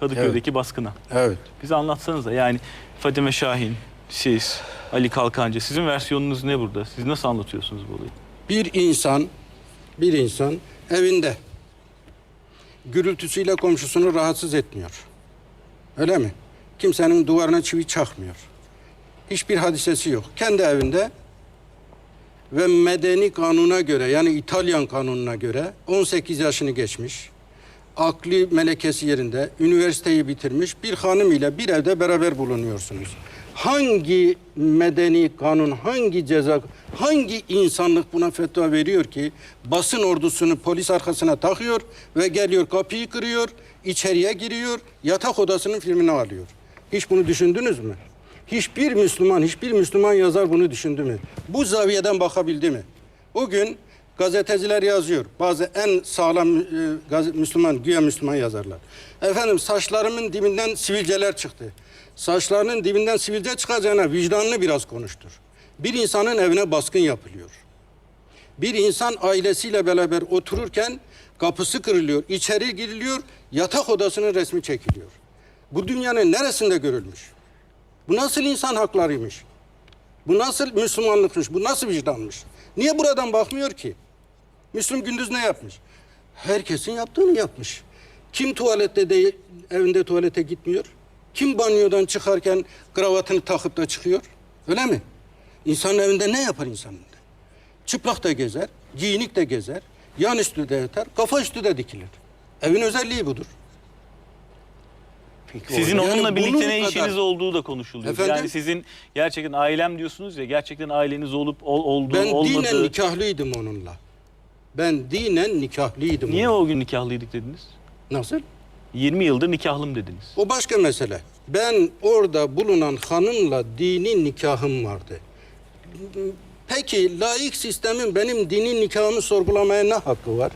Kadıköy'deki baskına. Evet. Bize anlatsanıza yani Fadime Şahin, siz, Ali Kalkancı sizin versiyonunuz ne burada? Siz nasıl anlatıyorsunuz bu olayı? Bir insan, bir insan evinde gürültüsüyle komşusunu rahatsız etmiyor. Öyle mi? Kimsenin duvarına çivi çakmıyor. Hiçbir hadisesi yok. Kendi evinde ve medeni kanuna göre yani İtalyan kanununa göre 18 yaşını geçmiş. Akli melekesi yerinde, üniversiteyi bitirmiş bir hanım ile bir evde beraber bulunuyorsunuz. Hangi medeni kanun, hangi ceza, hangi insanlık buna fetva veriyor ki basın ordusunu polis arkasına takıyor ve geliyor kapıyı kırıyor, içeriye giriyor, yatak odasının filmini alıyor. Hiç bunu düşündünüz mü? Hiçbir Müslüman, hiçbir Müslüman yazar bunu düşündü mü? Bu zaviyeden bakabildi mi? O gün gazeteciler yazıyor. Bazı en sağlam e, Müslüman, güya Müslüman yazarlar. Efendim saçlarımın dibinden sivilceler çıktı. Saçlarının dibinden sivilce çıkacağına vicdanını biraz konuştur. Bir insanın evine baskın yapılıyor. Bir insan ailesiyle beraber otururken kapısı kırılıyor, içeri giriliyor, yatak odasının resmi çekiliyor. Bu dünyanın neresinde görülmüş? Bu nasıl insan haklarıymış? Bu nasıl Müslümanlıkmış? Bu nasıl vicdanmış? Niye buradan bakmıyor ki? Müslüm gündüz ne yapmış? Herkesin yaptığını yapmış. Kim tuvalette değil, evinde tuvalete gitmiyor? Kim banyodan çıkarken kravatını takıp da çıkıyor? Öyle mi? İnsanın evinde ne yapar insanın evinde? Çıplak da gezer, giyinik de gezer, yan üstü de yatar, kafa üstü de dikilir. Evin özelliği budur. Peki Sizin Yani onunla birlikte ne kadar- işiniz olduğu da konuşuluyor. Efendim? Yani sizin gerçekten ailem diyorsunuz ya gerçekten aileniz olup ol, olduğu Ben dinen olmadığı. nikahlıydım onunla. Ben dinen nikahlıydım. Niye o gün nikahlıydık dediniz? Nasıl? 20 yıldır nikahlım dediniz. O başka mesele. Ben orada bulunan hanımla dini nikahım vardı. Peki laik sistemin benim dini nikahımı sorgulamaya ne hakkı var?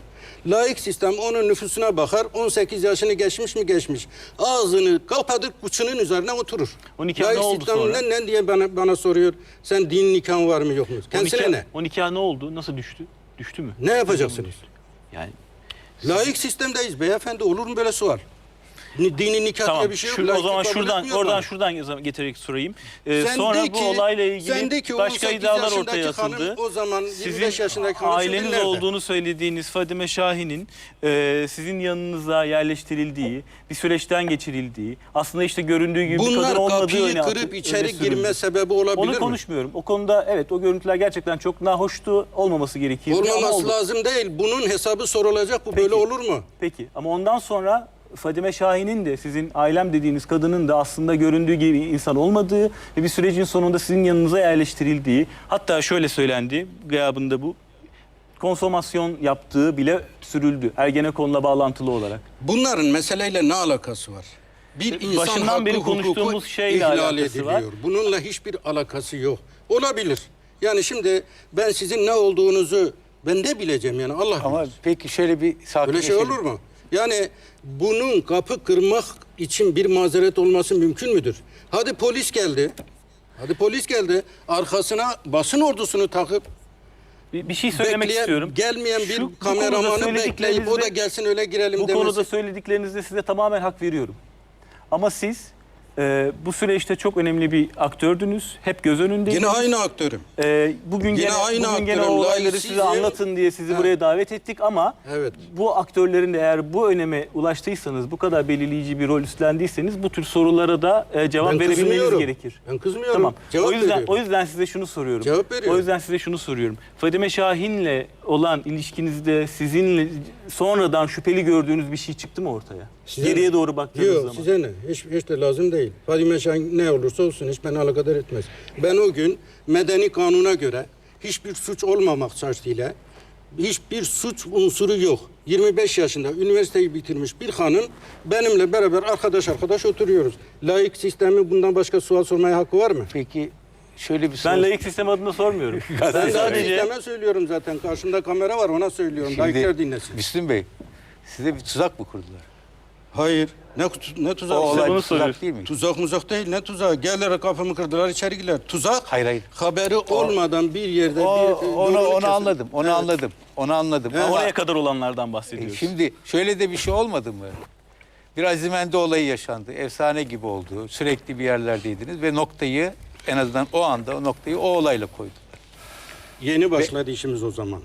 Laik sistem onun nüfusuna bakar, 18 yaşını geçmiş mi geçmiş. Ağzını kapatır, kıçının üzerine oturur. O nikah laik ne oldu sistem sonra? Ne, ne diye bana, bana soruyor, sen din nikahın var mı yok mu? O Kendisine nikah, ne? o nikah ne oldu? Nasıl düştü? Düştü mü? Ne yapacaksınız? Yani Laik sistemdeyiz beyefendi, olur mu böyle sual? Ni- Dini nikah tamam. diye bir şey yok. Şu- o laiklik zaman kabul şuradan etmiyor oradan bana. şuradan getirerek sorayım. Ee, Sen sonra de bu ki- olayla ilgili sen de ki başka 18 iddialar yaşındaki ortaya hanım, atıldı. o zaman 25 yaşındaki hanım aileniz nerede? olduğunu söylediğiniz Fadime Şahin'in e, sizin yanınıza yerleştirildiği, bir süreçten geçirildiği, aslında işte göründüğü gibi bir kadın Bunlar olmadığı kapıyı öne atı- kırıp öne içeri sürüldü. girme sebebi olabilir Onu mi? konuşmuyorum. O konuda evet o görüntüler gerçekten çok nahoştu. Olmaması gerekirdi. ama Olmaması oldu. lazım değil. Bunun hesabı sorulacak. Bu böyle olur mu? Peki ama ondan sonra Fadime Şahin'in de sizin ailem dediğiniz kadının da aslında göründüğü gibi insan olmadığı ve bir sürecin sonunda sizin yanınıza yerleştirildiği hatta şöyle söylendi gıyabında bu konsomasyon yaptığı bile sürüldü Ergenekon'la bağlantılı olarak. Bunların meseleyle ne alakası var? Bir insan Başından hakkı, beri konuştuğumuz şeyle ihlal alakası ediliyor. var. Bununla hiçbir alakası yok. Olabilir. Yani şimdi ben sizin ne olduğunuzu ben ne bileceğim yani Allah Ama bilir. peki şöyle bir Öyle şey sakinleşelim. olur mu? Yani bunun kapı kırmak için bir mazeret olması mümkün müdür? Hadi polis geldi. Hadi polis geldi. Arkasına basın ordusunu takıp Bir, bir şey söylemek bekleyen, istiyorum. gelmeyen bir Şu- bu kameramanı bekleyip o da gelsin öyle girelim Bu demesi. konuda söylediklerinizde size tamamen hak veriyorum. Ama siz e, bu süreçte çok önemli bir aktördünüz. Hep göz önündeydiniz. Yine aynı aktörüm. Ee, bugün Yine gene, aynı bugün gene o aktörüm, olayları size anlatın diye sizi Ha. buraya davet ettik ama Evet. bu aktörlerin de eğer bu öneme ulaştıysanız, bu kadar belirleyici bir rol üstlendiyseniz bu tür sorulara da e, cevap Ben verebilmeniz kızmıyorum. gerekir. Ben kızmıyorum. Tamam. Cevap o yüzden veriyorum. o yüzden size şunu soruyorum. Cevap veriyorum. O yüzden size şunu soruyorum. Fadime Şahin'le olan ilişkinizde sizinle sonradan şüpheli gördüğünüz bir şey çıktı mı ortaya? Size Geriye doğru baktığınız Yok zaman. size ne? Hiç, hiç de lazım değil. Fadime Şahin ne olursa olsun hiç beni alakadar etmez. Ben o gün medeni kanuna göre hiçbir suç olmamak şartıyla hiçbir suç unsuru yok. 25 yaşında üniversiteyi bitirmiş bir hanım benimle beraber arkadaş arkadaş oturuyoruz. Laik sistemi bundan başka sual sormaya hakkı var mı? Peki şöyle bir soru. Ben layık sistem adına sormuyorum. Ben sadece sisteme söylüyorum zaten. Karşımda kamera var ona söylüyorum. Şimdi dinlesin. Müslüm Bey size bir tuzak mı kurdular? Hayır. Ne, ne tuzağı? O olay bir tuzak soruyorsun. değil mi? Tuzak muzak değil ne tuzağı? Gelirler kapımı kırdılar içeri girdiler. Tuzak Hayır, hayır. haberi olmadan bir yerde O, bir onu onu kesin. anladım. Onu Evet. anladım. Onu anladım. Evet. Ama oraya kadar olanlardan e, bahsediyoruz. şimdi şöyle de bir şey olmadı mı? Bir Azimendi olayı yaşandı. Efsane gibi oldu. Sürekli bir yerlerdeydiniz ve noktayı en azından o anda o noktayı o olayla koydular. Yeni başladı işimiz o zaman.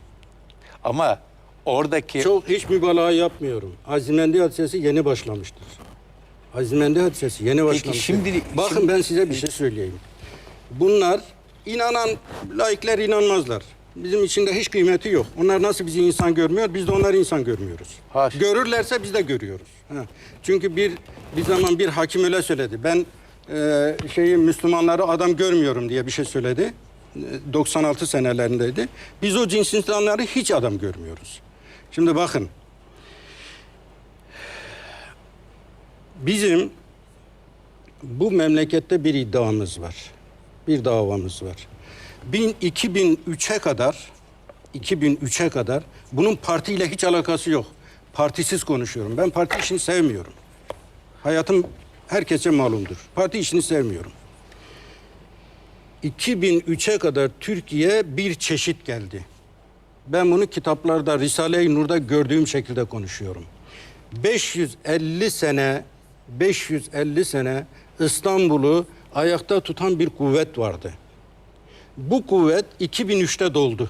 Ama oradaki Çok hiç mübalağa yapmıyorum. Azimendi hadisesi yeni başlamıştır. Azimendi hadisesi yeni başlamıştır. şimdi- Bakın şimdi- ben size bir şey söyleyeyim. Bunlar inanan laikler inanmazlar. Bizim içinde hiç kıymeti yok. Onlar nasıl bizi insan görmüyor, biz de onları insan görmüyoruz. Haşa. Görürlerse biz de görüyoruz. Ha. Çünkü bir bir zaman bir hakim öyle söyledi. Ben e, şeyi Müslümanları adam görmüyorum diye bir şey söyledi. E, 96 senelerindeydi. Biz o cins insanları hiç adam görmüyoruz. Şimdi bakın. Bizim bu memlekette bir iddiamız var. Bir davamız var. Bin- 2003'e kadar 2003'e kadar bunun partiyle hiç alakası yok. Partisiz konuşuyorum. Ben parti işini sevmiyorum. Hayatım herkese malumdur. Parti işini sevmiyorum. 2003'e kadar Türkiye bir çeşit geldi. Ben bunu kitaplarda Risale-i Nur'da gördüğüm şekilde konuşuyorum. 550 sene 550 sene İstanbul'u ayakta tutan bir kuvvet vardı. Bu kuvvet 2003'te doldu.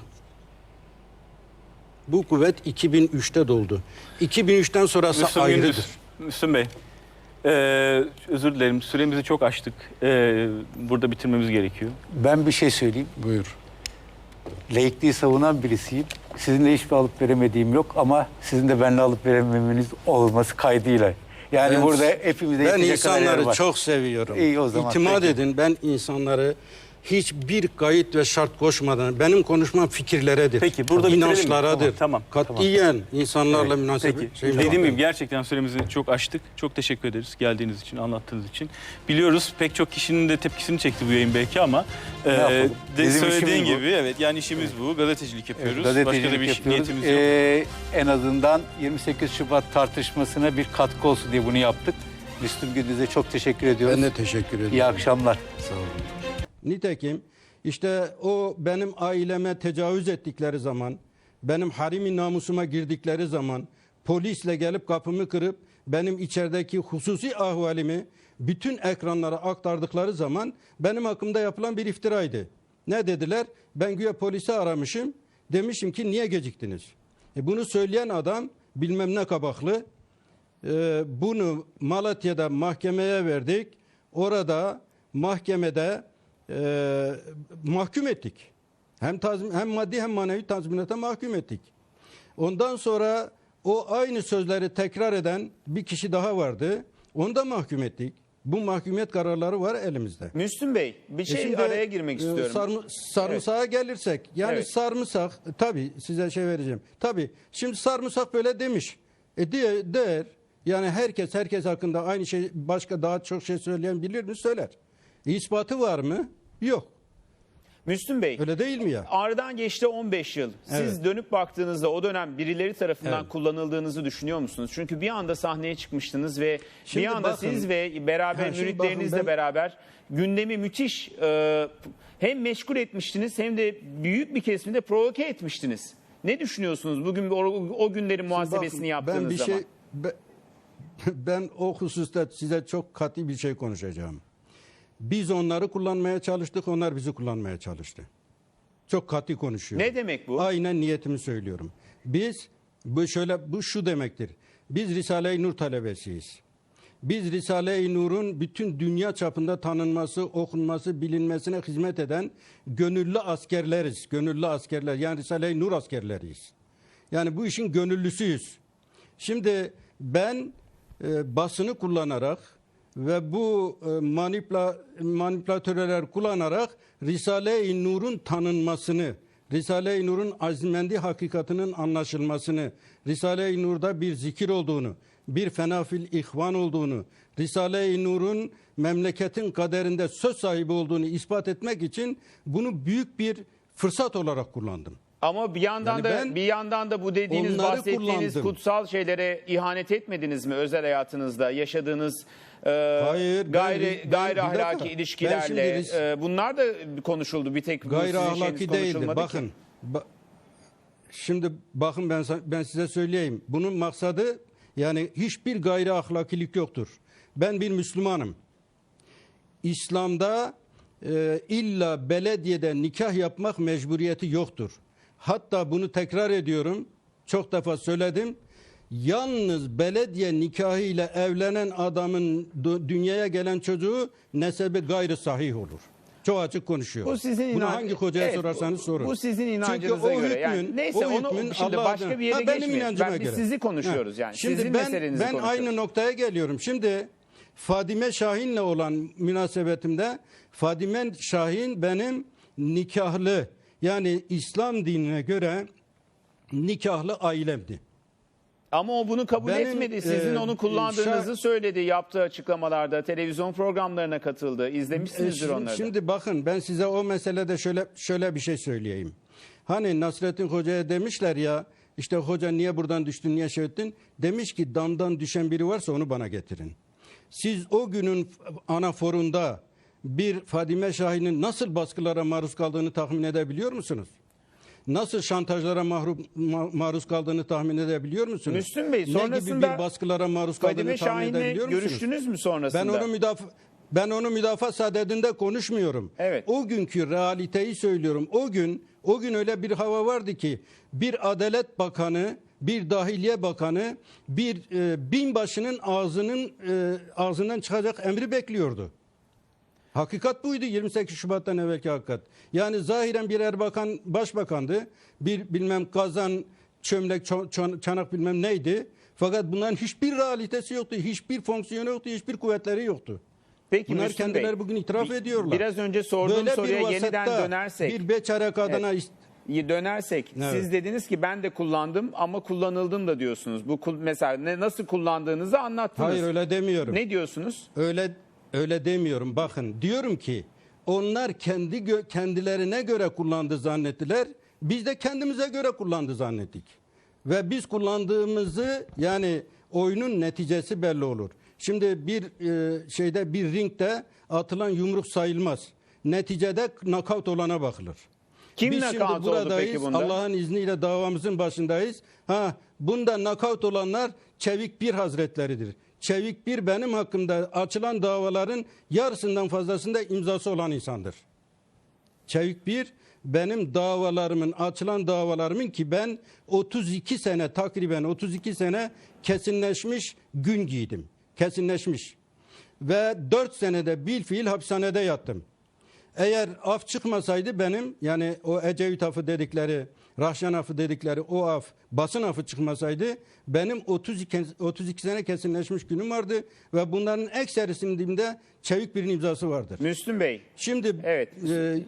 Bu kuvvet 2003'te doldu. 2003'ten sonrası Müslüm ayrıdır. Gündüz. Müslüm Bey. Ee, özür dilerim. Süremizi çok aştık. Ee, burada bitirmemiz gerekiyor. ben bir şey söyleyeyim. Buyur. Laikliği savunan birisiyim. Sizinle hiçbir alıp veremediğim yok ama sizin de benimle alıp verememeniz olması kaydıyla. Yani Ben- burada hepimize Ben yetecek kadar yer insanları var. çok seviyorum. İyi, o zaman İtimat peki. edin ben insanları hiçbir kayıt ve şart koşmadan benim konuşmam fikirleredir. Peki, burada inançlaradır. Tamam, tamam, Katiyen insanlarla münasebet Peki. şey Dediğim gibi gerçekten süremizi çok aştık. Çok teşekkür ederiz geldiğiniz için, anlattığınız için. Biliyoruz pek çok kişinin de tepkisini çekti bu yayın belki ama e, yapalım? de Bizim söylediğin işimiz bu. gibi evet yani işimiz bu. Gazetecilik yapıyoruz. Evet, Başka da gazetecilik bir yapıyoruz. niyetimiz yok. Ee, en azından 28 Şubat tartışmasına bir katkı olsun diye bunu yaptık. Müslüm Gündüz'e çok teşekkür ediyoruz. Ben de teşekkür ederim. İyi akşamlar. Sağ olun. Nitekim işte o benim aileme tecavüz ettikleri zaman, benim harimi namusuma girdikleri zaman, polisle gelip kapımı kırıp benim içerideki hususi ahvalimi bütün ekranlara aktardıkları zaman benim hakkımda yapılan bir iftiraydı. Ne dediler? Ben güya polisi aramışım. Demişim ki niye geciktiniz? E bunu söyleyen adam bilmem ne kabaklı. Ee, bunu Malatya'da mahkemeye verdik. Orada mahkemede e, mahkum ettik. Hem tazmin, hem maddi hem manevi tazminata mahkum ettik. Ondan sonra o aynı sözleri tekrar eden bir kişi daha vardı. Onu da mahkum ettik. Bu mahkumiyet kararları var elimizde. Müslüm Bey bir E şey şimdi, araya girmek e, istiyorum. sarmı- sarımsağa gelirsek yani Evet. sarımsak tabi size şey vereceğim. Tabi şimdi sarımsak böyle demiş. E diye der. Yani herkes herkes hakkında aynı şey başka daha çok şey söyleyen bilir mi söyler. E, ispatı var mı? Yok. Müslüm Bey Öyle değil mi ya? aradan geçti 15 yıl. Siz Evet. dönüp baktığınızda o dönem birileri tarafından Evet. kullanıldığınızı düşünüyor musunuz? Çünkü bir anda sahneye çıkmıştınız ve Şimdi bir anda bakın- siz ve beraber Ha, şimdi müritlerinizle bakın ben- beraber gündemi müthiş e, hem meşgul etmiştiniz hem de büyük bir kesimde provoke etmiştiniz. Ne düşünüyorsunuz bugün o, o günlerin muhasebesini Bakın, yaptığınız ben bir zaman? şey be- ben o hususta size çok katı bir şey konuşacağım. Biz onları kullanmaya çalıştık, onlar bizi kullanmaya çalıştı. Çok katı konuşuyorum. Ne demek bu? Aynen niyetimi söylüyorum. Biz bu şöyle bu şu demektir. Biz Risale-i Nur talebesiyiz. Biz Risale-i Nur'un bütün dünya çapında tanınması, okunması, bilinmesine hizmet eden gönüllü askerleriz. Gönüllü askerler. Yani Risale-i Nur askerleriyiz. Yani bu işin gönüllüsüyüz. Şimdi ben e, basını kullanarak ve bu e, manipüla, manipülatörler kullanarak Risale-i Nur'un tanınmasını, Risale-i Nur'un azimendi hakikatinin anlaşılmasını, Risale-i Nur'da bir zikir olduğunu, bir fenafil ihvan olduğunu, Risale-i Nur'un memleketin kaderinde söz sahibi olduğunu ispat etmek için bunu büyük bir fırsat olarak kullandım. Ama bir yandan Yani da ben bir yandan da bu dediğiniz onları bahsettiğiniz kullandım. kutsal şeylere ihanet etmediniz mi özel hayatınızda yaşadığınız e, Hayır, ben- gayri ben- gayri bir dakika. ahlaki Ben ilişkilerle şimdi e, bunlar da konuşuldu bir tek bu Gayri sizin şeyiniz ahlaki değildir. konuşulmadı Bakın. ba- şimdi bakın ben sa- ben size söyleyeyim. Bunun maksadı Yani hiçbir gayri ahlakilik yoktur. Ben bir Müslümanım. İslam'da e, illa belediyede nikah yapmak mecburiyeti yoktur. Hatta bunu tekrar ediyorum. Çok defa söyledim. Yalnız belediye nikahıyla evlenen adamın dü- dünyaya gelen çocuğu nesebi gayri sahih olur. Çok açık konuşuyor. Bu sizin Bunu inan- hangi hocaya Evet, sorarsanız bu- sorun. Bu sizin Çünkü inancınıza göre. Yani hükmün- neyse o onu hükmün şimdi Allah başka adına- bir yere Ha, benim inancıma Ben, biz göre. sizi konuşuyoruz Ha, yani. Şimdi sizin ben, meselenizi ben konuşuyoruz. aynı noktaya geliyorum. Şimdi Fadime Şahin'le olan münasebetimde Fadime Şahin benim nikahlı yani İslam dinine göre nikahlı ailemdi. Ama o bunu kabul Benim, etmedi. Sizin e, onu kullandığınızı şa- söyledi yaptığı açıklamalarda. Televizyon programlarına katıldı. E, İzlemişsinizdir şimdi, onları. şimdi bakın ben size o meselede şöyle şöyle bir şey söyleyeyim. Hani Nasrettin Hoca'ya demişler ya işte hoca niye buradan düştün niye şey ettin? Demiş ki damdan düşen biri varsa onu bana getirin. Siz o günün anaforunda bir Fadime Şahin'in nasıl baskılara maruz kaldığını tahmin edebiliyor musunuz? Nasıl şantajlara mahrum, ma- maruz kaldığını tahmin edebiliyor musunuz? Müslüm Bey, ne gibi sonrasında bir baskılara maruz kaldığını Fadime tahmin Şahin'le edebiliyor musunuz? görüştünüz mü sonrasında? Ben onu müdafaa ben onu müdafaa sadedinde konuşmuyorum. Evet. O günkü realiteyi söylüyorum. O gün o gün öyle bir hava vardı ki bir Adalet Bakanı, bir Dahiliye Bakanı, bir e, binbaşının ağzının e, ağzından çıkacak emri bekliyordu. Hakikat buydu 28 Şubat'tan evvelki hakikat. Yani zahiren bir Erbakan başbakandı. Bir bilmem kazan, çömlek, çanak bilmem neydi. Fakat bunların hiçbir realitesi yoktu. Hiçbir fonksiyonu yoktu. Hiçbir kuvvetleri yoktu. Peki Bunlar Müslüm kendileri Bey, bugün itiraf ediyorlar. Biraz önce sorduğum Böyle bir soruya vasatta yeniden dönersek. Bir beçare kadına ist- dönersek Evet. siz dediniz ki ben de kullandım ama kullanıldım da diyorsunuz. Bu mesela ne nasıl kullandığınızı anlattınız. Hayır öyle demiyorum. Ne diyorsunuz? Öyle öyle demiyorum. Bakın diyorum ki onlar kendi gö- kendilerine göre kullandı zannettiler. Biz de kendimize göre kullandı zannettik. Ve biz kullandığımızı yani oyunun neticesi belli olur. Şimdi bir e, şeyde bir ringde atılan yumruk sayılmaz. Neticede nakavt olana bakılır. Kim Biz nakavt şimdi oldu buradayız. peki bunda? Allah'ın izniyle davamızın başındayız. Ha, bunda nakavt olanlar Çevik Bir Hazretleridir. Çevik Bir benim hakkımda açılan davaların yarısından fazlasında imzası olan insandır. Çevik Bir benim davalarımın açılan davalarımın ki ben 32 sene takriben 32 sene kesinleşmiş gün giydim. Kesinleşmiş. Ve 4 senede bil fiil hapishanede yattım. Eğer af çıkmasaydı benim yani o Ecevit afı dedikleri, Rahşan afı dedikleri o af, basın afı çıkmasaydı benim 32, 32 sene kesinleşmiş günüm vardı ve bunların ekserisinde çevik bir imzası vardır. Müslüm Bey. Şimdi Evet. e,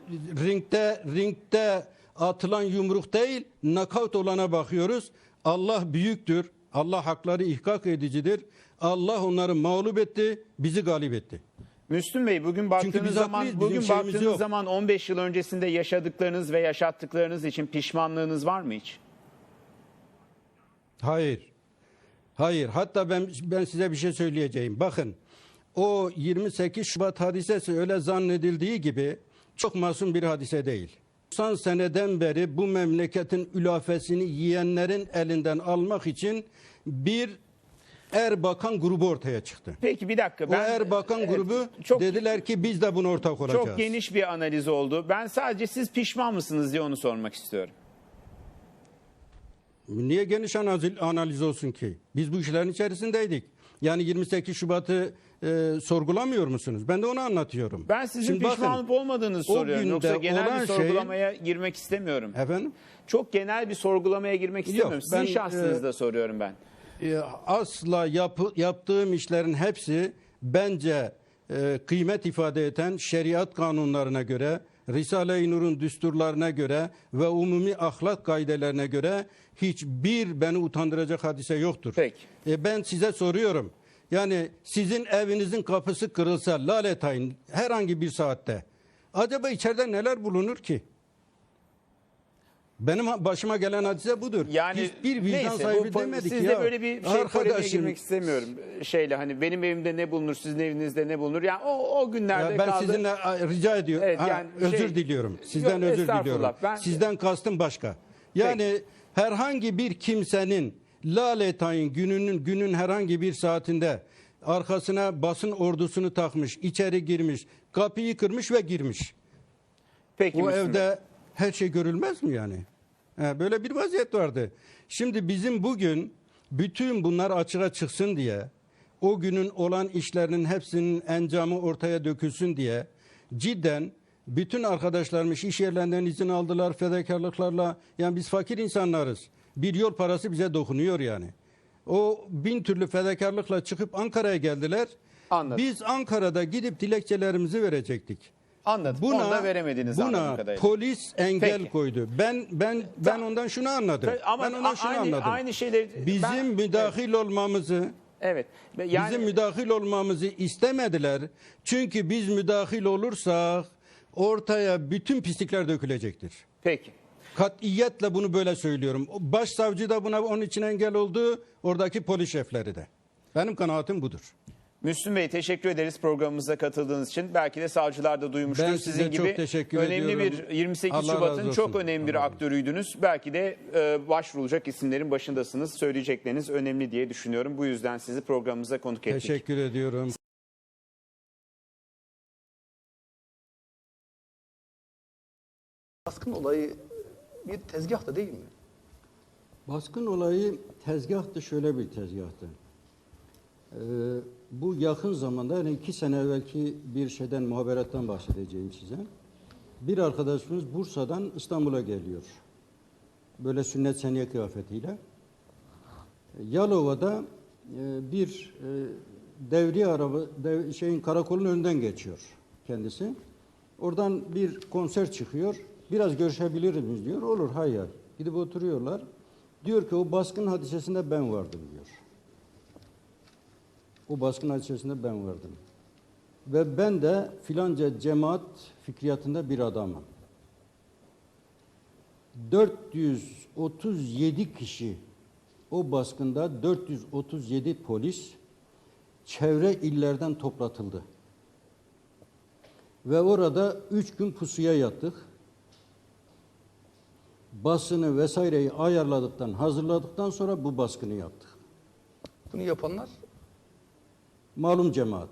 ringde ringde atılan yumruk değil, nakavt olana bakıyoruz. Allah büyüktür. Allah hakları ihkak edicidir. Allah onları mağlup etti, bizi galip etti. Müslüm Bey bugün baktığınız zaman haklıyız, bizim bugün şeyimiz baktığınız yok. zaman 15 yıl öncesinde yaşadıklarınız ve yaşattıklarınız için pişmanlığınız var mı hiç? Hayır. Hayır. Hatta ben ben size bir şey söyleyeceğim. Bakın o 28 Şubat hadisesi öyle zannedildiği gibi çok masum bir hadise değil. 90 seneden beri bu memleketin ülafesini yiyenlerin elinden almak için bir Erbakan grubu ortaya çıktı. Peki bir dakika. O Ben, Erbakan Evet, grubu çok, dediler ki biz de buna ortak olacağız. çok geniş bir analiz oldu. Ben sadece siz pişman mısınız diye onu sormak istiyorum. Niye geniş analiz, analiz olsun ki? Biz bu işlerin içerisindeydik. Yani 28 Şubat'ı e, sorgulamıyor musunuz? Ben de onu anlatıyorum. Ben sizin Şimdi pişman olup olmadığınızı o soruyorum. Yoksa genel bir şeyin- sorgulamaya girmek istemiyorum. Efendim? Çok genel bir sorgulamaya girmek istemiyorum. Sizin ben, şahsınızda soruyorum ben. E, asla yapı, yaptığım işlerin hepsi bence e, kıymet ifade eden şeriat kanunlarına göre, Risale-i Nur'un düsturlarına göre ve umumi ahlak kaidelerine göre hiçbir beni utandıracak hadise yoktur. Peki. E, ben size soruyorum. Yani sizin evinizin kapısı kırılsa laletayın herhangi bir saatte acaba içeride neler bulunur ki? Benim başıma gelen hadise budur. Yani Hiçbir vicdan neyse, sahibi bu, demedik sizde ya. böyle bir şey polemiğe girmek istemiyorum. Şeyle hani benim evimde ne bulunur, sizin evinizde ne bulunur? Yani o, o günlerde Ya ben kaldı. sizinle a, rica ediyorum. Evet, Ha, yani özür şey- diliyorum. Sizden Yok, özür diliyorum. Ben- Sizden kastım başka. Yani herhangi bir kimsenin Laletay'ın gününün günün herhangi bir saatinde arkasına basın ordusunu takmış, içeri girmiş, kapıyı kırmış ve girmiş. Peki Bey. evde her şey görülmez mi yani? Böyle bir vaziyet vardı. Şimdi bizim bugün bütün bunlar açığa çıksın diye, o günün olan işlerinin hepsinin encamı ortaya dökülsün diye cidden bütün arkadaşlarımız iş yerlerinden izin aldılar fedakarlıklarla. Yani biz fakir insanlarız. Bir yol parası bize dokunuyor yani. O bin türlü fedakarlıkla çıkıp Ankara'ya geldiler. Anladım. Biz Ankara'da gidip dilekçelerimizi verecektik. Anladım. Onu da veremediniz anladığım buna kadarıyla. polis engel Peki. koydu. Ben ben ben ondan şunu anladım. Ama ben ondan a- şunu aynı- anladım. aynı şeyleri- bizim ben- müdahil olmamızı Evet. Yani bizim müdahil olmamızı istemediler. Çünkü biz müdahil olursak ortaya bütün pislikler dökülecektir. peki. Katiyetle bunu böyle söylüyorum. Başsavcı da buna onun için engel oldu. Oradaki polis şefleri de. Benim kanaatim budur. Müslüm Bey teşekkür ederiz programımıza katıldığınız için. Belki de savcılar da duymuştur. Ben Sizin size gibi çok teşekkür önemli ediyorum. bir 28 Allah Şubat'ın çok önemli bir aktörüydünüz. Belki de e, başvurulacak isimlerin başındasınız. Söyleyecekleriniz önemli diye düşünüyorum. Bu yüzden sizi programımıza konuk ettik. Teşekkür ediyorum. Baskın olayı bir tezgah da değil mi? Baskın olayı tezgahtı şöyle bir tezgahtı. Ee, bu yakın zamanda yani iki sene evvelki bir şeyden muhaberattan bahsedeceğim size. Bir arkadaşımız Bursa'dan İstanbul'a geliyor. Böyle sünnet seniye kıyafetiyle. Yalova'da e, bir e, devri araba dev- şeyin karakolun önünden geçiyor kendisi. Oradan bir konser çıkıyor. Biraz görüşebilir miyiz diyor. Olur hayır. Gidip oturuyorlar. Diyor ki o baskın hadisesinde ben vardım diyor. O baskın hadisesinde ben vardım. Ve ben de filanca cemaat fikriyatında bir adamım. 437 kişi o baskında 437 polis çevre illerden toplatıldı. Ve orada üç gün pusuya yattık. Basını vesaireyi ayarladıktan, hazırladıktan sonra bu baskını yaptık. Bunu yapanlar Malum cemaat.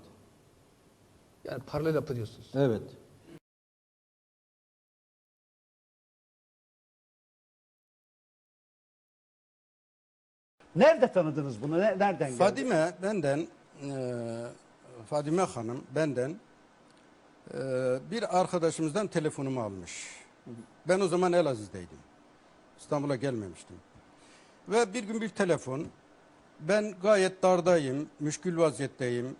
yani paralel yaptı diyorsunuz. Evet. Nerede tanıdınız bunu? Ne- Nereden geldi? Fadime benden e, Fadime Hanım benden e, bir arkadaşımızdan telefonumu almış. Ben o zaman Elaziz'deydim. İstanbul'a gelmemiştim. Ve bir gün bir telefon. Ben gayet dardayım, müşkül vaziyetteyim.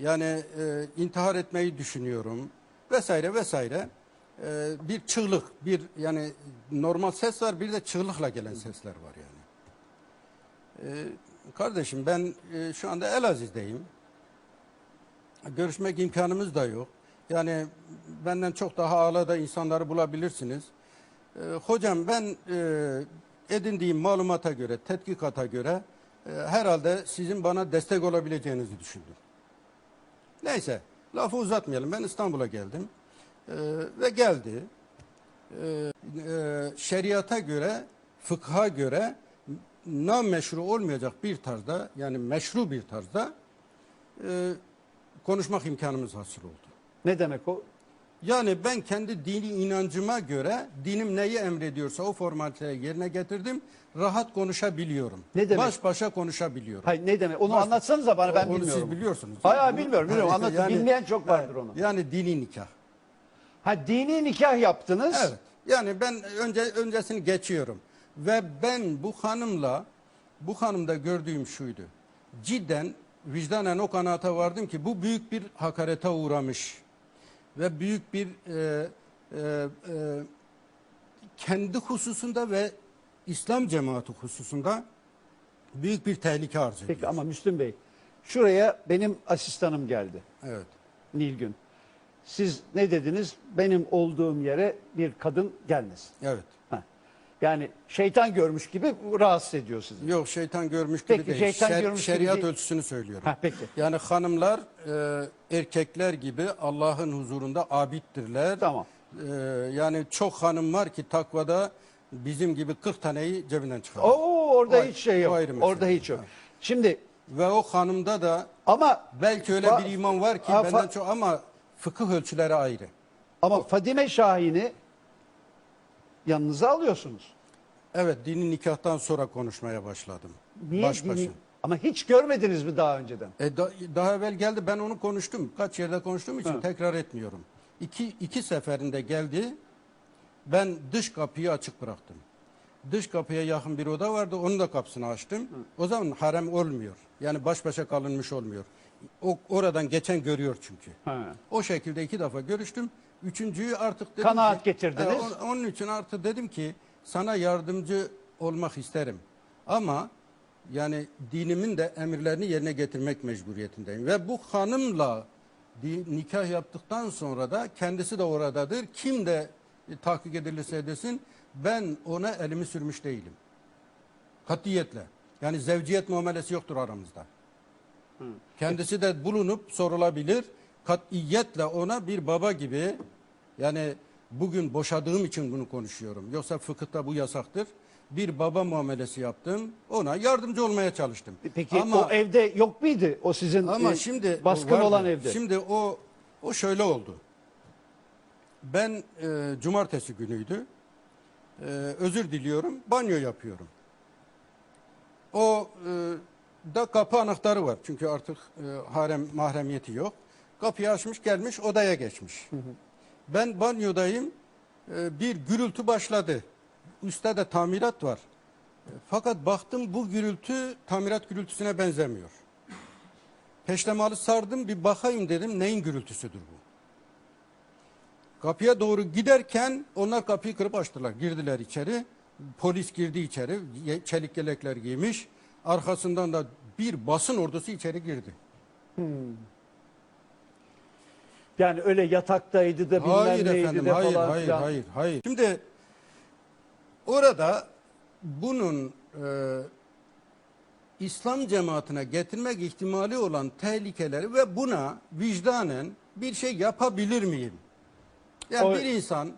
Yani e, intihar etmeyi düşünüyorum vesaire vesaire. E, bir çığlık, bir yani normal ses var, bir de çığlıkla gelen sesler var yani. Ee, kardeşim ben e, şu anda Elaziz'deyim. Görüşmek imkanımız da yok. Yani benden çok daha ağlada insanları bulabilirsiniz. Ee, hocam ben e, edindiğim malumata göre, tetkikata göre e, herhalde sizin bana destek olabileceğinizi düşündüm. Neyse lafı uzatmayalım. Ben İstanbul'a geldim. Ee, ve geldi. Ee, e, şeriata göre, fıkha göre na meşru olmayacak bir tarzda yani meşru bir tarzda e, konuşmak imkanımız hasıl oldu. Ne demek o? Yani ben kendi dini inancıma göre dinim neyi emrediyorsa o formaliteyi yerine getirdim. Rahat konuşabiliyorum. Ne demek? Baş başa konuşabiliyorum. Hayır ne demek? Onu Baş- anlatsanıza bana ben Onu bilmiyorum. siz biliyorsunuz. Hayır hayır, bilmiyorum bilmiyorum. Anlatın. yani- Bilmeyen çok vardır onu. Yani dini nikah. Ha dini nikah yaptınız. Evet. Yani ben önce öncesini geçiyorum. Ve ben bu hanımla bu hanımda gördüğüm şuydu. Cidden vicdanen o kanaata vardım ki bu büyük bir hakarete uğramış ve büyük bir e, e, e, kendi hususunda ve İslam cemaati hususunda büyük bir tehlike arz ediyor. Peki ama Müslüm Bey şuraya benim asistanım geldi. Evet. Nilgün. Siz ne dediniz? Benim olduğum yere bir kadın gelmesin. Evet. Ha. Yani şeytan görmüş gibi rahatsız ediyor sizi. Yok şeytan görmüş gibi Peki, değil. şeytan Şer- görmüş gibi şeriat değil. ölçüsünü söylüyorum. Ha, peki. Yani hanımlar e, erkekler gibi Allah'ın huzurunda abittirler. Tamam. E, yani çok hanım var ki takvada bizim gibi 40 taneyi cebinden çıkarır. Oo orada O- hiç şey yok. o ayrı. Orada hiç yok. Şimdi Ve o hanımda da ama belki öyle bir iman var ki Ha, benden çok ama fıkıh ölçüleri ayrı. ama Fadime Şahin'i yanınıza alıyorsunuz. Evet dini nikahtan sonra konuşmaya başladım. Niye Baş başa. dini- Ama hiç görmediniz mi daha önceden? E, da- daha evvel geldi ben onu konuştum. Kaç yerde konuştuğum için tekrar etmiyorum. İki, iki seferinde geldi. Ben dış kapıyı açık bıraktım. Dış kapıya yakın bir oda vardı. Onun da kapısını açtım. O zaman harem olmuyor. Yani baş başa kalınmış olmuyor. O oradan geçen görüyor çünkü. Ha. O şekilde iki defa görüştüm. Üçüncüyü artık dedim Kanaat ki- getirdiniz. E, on- onun için artık dedim ki sana yardımcı olmak isterim. Ama yani dinimin de emirlerini yerine getirmek mecburiyetindeyim. Ve bu hanımla nikah yaptıktan sonra da kendisi de oradadır. Kim de e, tahkik edilirse edesin ben ona elimi sürmüş değilim. Katiyetle. Yani zevciyet muamelesi yoktur aramızda. Kendisi de bulunup sorulabilir. Katiyetle ona bir baba gibi yani bugün boşadığım için bunu konuşuyorum. Yoksa fıkıhta bu yasaktır. Bir baba muamelesi yaptım. Ona yardımcı olmaya çalıştım. Peki ama, o evde yok muydu? O sizin ama e, şimdi baskın vardı. olan evde. Şimdi o o şöyle oldu. Ben e, cumartesi günüydü. E, özür diliyorum. Banyo yapıyorum. O e, da kapı anahtarı var. Çünkü artık e, harem mahremiyeti yok. Kapıyı açmış gelmiş odaya geçmiş. Ben banyodayım. E, bir gürültü başladı. Üstte de tamirat var. E, fakat baktım bu gürültü tamirat gürültüsüne benzemiyor. Peştemalı sardım bir bakayım dedim neyin gürültüsüdür bu? Kapıya doğru giderken onlar kapıyı kırıp açtılar. Girdiler içeri. Polis girdi içeri. Çelik yelekler giymiş. Arkasından da bir basın ordusu içeri girdi. Yani öyle yataktaydı da bilmem Hayır neydi efendim, de hayır, falan hayır, filan. hayır, hayır. Şimdi orada bunun e, İslam cemaatine getirmek ihtimali olan tehlikeleri ve buna vicdanen bir şey yapabilir miyim? Yani O- bir insan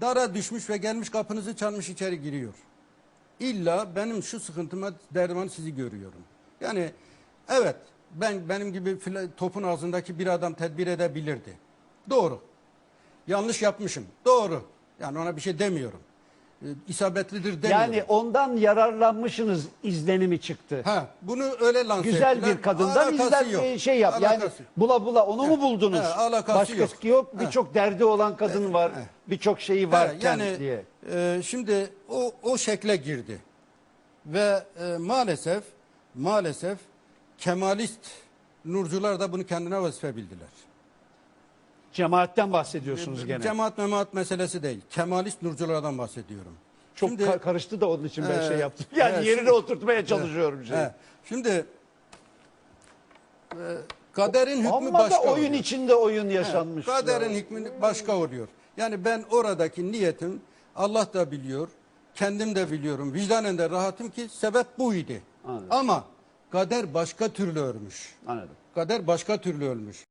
dara düşmüş ve gelmiş kapınızı çalmış içeri giriyor. İlla benim şu sıkıntıma derman sizi görüyorum. Yani evet ben benim gibi fila- topun ağzındaki bir adam tedbir edebilirdi. Doğru. Yanlış yapmışım. Doğru. Yani ona bir şey demiyorum. Ee, isabetlidir demiyorum. Yani ondan yararlanmışsınız izlenimi çıktı. ha, bunu öyle lanse Güzel ettiler. bir kadından Alakası izlen yok. e, şey yap. Yani Alakası. bula bula onu mu buldunuz? he, alakası Başkası yok. yok. Birçok derdi olan kadın var. Birçok şeyi Ha, varken yani diye. e, şimdi o o şekle girdi. Ve e, maalesef maalesef Kemalist nurcular da bunu kendine vazife bildiler. Cemaatten bahsediyorsunuz gene. Cemaat memaat meselesi değil. Kemalist nurculardan bahsediyorum. Çok Şimdi- ka- karıştı da onun için ben Ee, şey yaptım. Yani evet, yerine şimdi- oturtmaya çalışıyorum şey. He, şimdi e, kaderin hükmü Amma başka da oyun oluyor. içinde oyun yaşanmış. Kaderin hükmü başka oluyor. Yani ben oradaki niyetim Allah da biliyor, kendim de biliyorum, vicdanen de rahatım ki sebep buydu. Anladım. Ama kader başka türlü örmüş. Anladım. Kader başka türlü ölmüş.